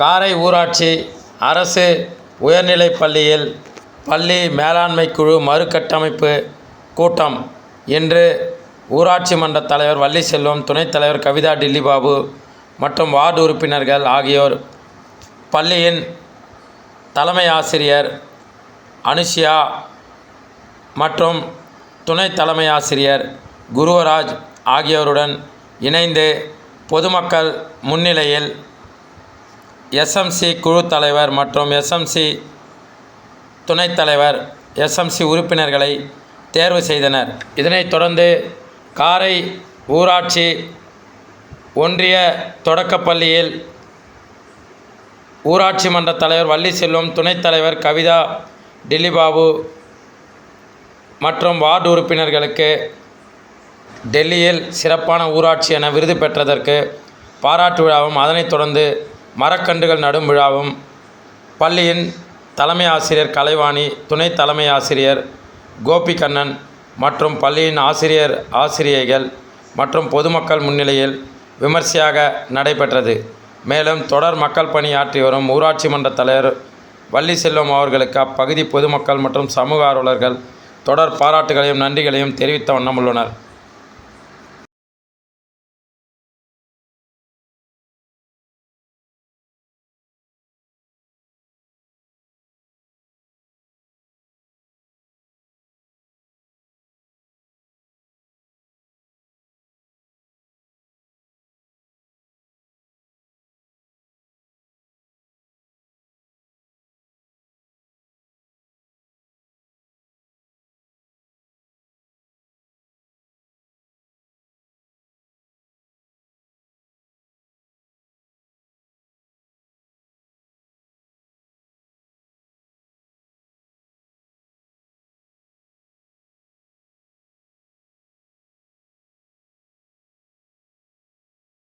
காரை ஊராட்சி அரசு உயர்நிலைப் பள்ளியில் பள்ளி மேலாண்மை குழு மறுகட்டமைப்பு கூட்டம் இன்று ஊராட்சி மன்ற தலைவர் வள்ளிசெல்வம் துணைத் தலைவர் கவிதா டில்லிபாபு மற்றும் வார்டு உறுப்பினர்கள் ஆகியோர். பள்ளியின் தலைமை ஆசிரியர் அனுஷியா மற்றும் துணை தலைமை ஆசிரியர் குருவராஜ் ஆகியோருடன் இணைந்து பொதுமக்கள் முன்னிலையில் எஸ்எம்சி குழு தலைவர் மற்றும் எஸ்எம்சி துணைத் தலைவர் எஸ்எம்சி உறுப்பினர்களை தேர்வு செய்தனர். இதனைத் தொடர்ந்து காரை ஊராட்சி ஒன்றிய தொடக்கப்பள்ளியில் ஊராட்சி மன்ற தலைவர் வள்ளிசெல்வம் துணைத் தலைவர் கவிதா டில்லிபாபு மற்றும் வார்டு உறுப்பினர்களுக்கு டெல்லியில் சிறப்பான ஊராட்சி என விருது பெற்றதற்கு பாராட்டு விழாவும் அதனைத் தொடர்ந்து மரக்கன்றுகள் நடும் விழாவும் பள்ளியின் தலைமை ஆசிரியர் கலைவாணி துணை தலைமை ஆசிரியர் கோபிகண்ணன் மற்றும் பள்ளியின் ஆசிரியர் ஆசிரியைகள் மற்றும் பொதுமக்கள் முன்னிலையில் விமர்சையாக நடைபெற்றது. மேலும் தொடர் மக்கள் பணியாற்றி வரும் ஊராட்சி மன்ற தலைவர் வள்ளி செல்வம் அவர்களுக்கு அப்பகுதி பொதுமக்கள் மற்றும் சமூக ஆர்வலர்கள் தொடர் பாராட்டுகளையும் நன்றிகளையும் தெரிவித்த வண்ணம் உள்ளனர்.